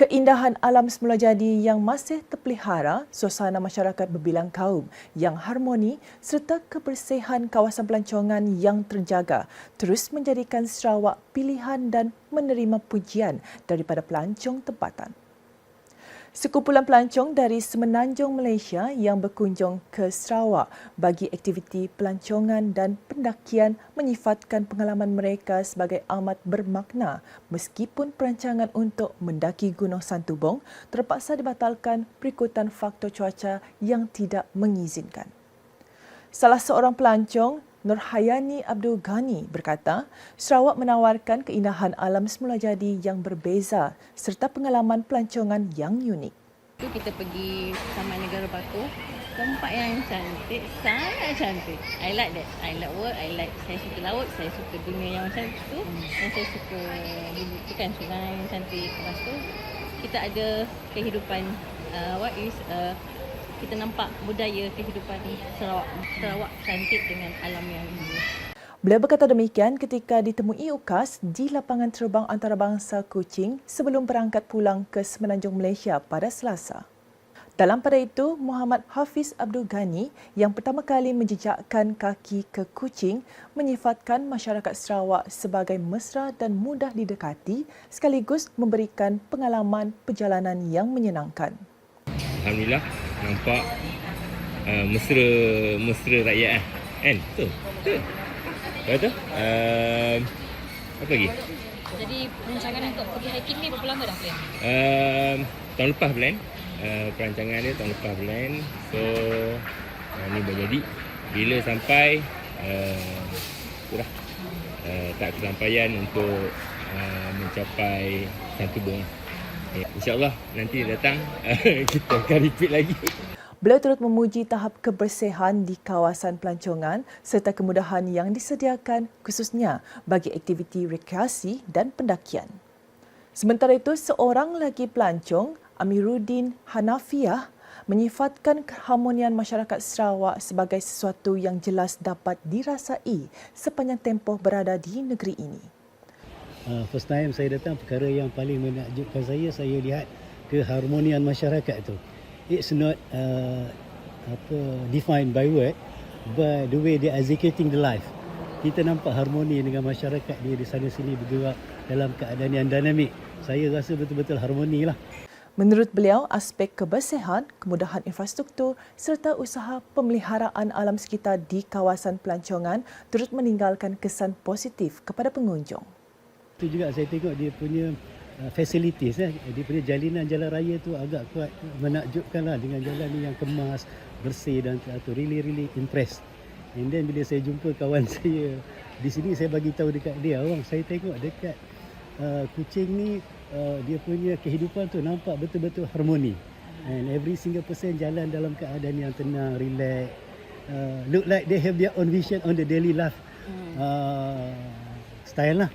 Keindahan alam semula jadi yang masih terpelihara, suasana masyarakat berbilang kaum yang harmoni serta kebersihan kawasan pelancongan yang terjaga terus menjadikan Sarawak pilihan dan menerima pujian daripada pelancong tempatan. Sekumpulan pelancong dari semenanjung Malaysia yang berkunjung ke Sarawak bagi aktiviti pelancongan dan pendakian menyifatkan pengalaman mereka sebagai amat bermakna meskipun perancangan untuk mendaki Gunung Santubong terpaksa dibatalkan berikutan faktor cuaca yang tidak mengizinkan. Salah seorang pelancong, Nurhayani Abdul Ghani berkata, Sarawak menawarkan keindahan alam semula jadi yang berbeza serta pengalaman pelancongan yang unik. Tu kita pergi Taman Negara Batu, tempat yang cantik, sangat cantik. I like that. I like work, I like saya suka laut, saya suka dunia yang macam tu dan saya suka tu kan sungai yang cantik. Lepas tu kita ada kehidupan uh, what is uh, kita nampak budaya kehidupan Sarawak. Sarawak cantik dengan alam yang indah. Beliau berkata demikian ketika ditemui UKAS di lapangan terbang antarabangsa Kuching sebelum berangkat pulang ke Semenanjung Malaysia pada Selasa. Dalam pada itu, Muhammad Hafiz Abdul Ghani yang pertama kali menjejakkan kaki ke Kuching menyifatkan masyarakat Sarawak sebagai mesra dan mudah didekati sekaligus memberikan pengalaman perjalanan yang menyenangkan. Alhamdulillah nampak uh, mesra mesra rakyat eh. Kan? Betul. Betul. Lepas tu uh, apa lagi? Jadi perancangan untuk pergi hiking ni berapa lama dah plan? Uh, tahun lepas plan. Uh, perancangan dia tahun lepas plan. So uh, ni dah jadi. Bila sampai uh, itulah uh, tak kesampaian untuk uh, mencapai Santubong. Ya, InsyaAllah nanti datang kita akan repeat lagi. Beliau turut memuji tahap kebersihan di kawasan pelancongan serta kemudahan yang disediakan khususnya bagi aktiviti rekreasi dan pendakian. Sementara itu, seorang lagi pelancong, Amiruddin Hanafiah, menyifatkan keharmonian masyarakat Sarawak sebagai sesuatu yang jelas dapat dirasai sepanjang tempoh berada di negeri ini. Uh, first time saya datang perkara yang paling menakjubkan saya saya lihat keharmonian masyarakat tu. It's not uh, apa defined by word but the way they executing the life. Kita nampak harmoni dengan masyarakat dia di sana sini bergerak dalam keadaan yang dinamik. Saya rasa betul-betul harmoni lah. Menurut beliau, aspek kebersihan, kemudahan infrastruktur serta usaha pemeliharaan alam sekitar di kawasan pelancongan turut meninggalkan kesan positif kepada pengunjung. Itu juga saya tengok dia punya uh, facilities eh. Dia punya jalinan jalan raya tu agak kuat menakjubkan lah dengan jalan ni yang kemas, bersih dan teratur. Really really impressed. And then bila saya jumpa kawan saya di sini saya bagi tahu dekat dia, orang saya tengok dekat uh, kucing ni uh, dia punya kehidupan tu nampak betul-betul harmoni. And every single person jalan dalam keadaan yang tenang, relax. Uh, look like they have their own vision on the daily life uh, style lah.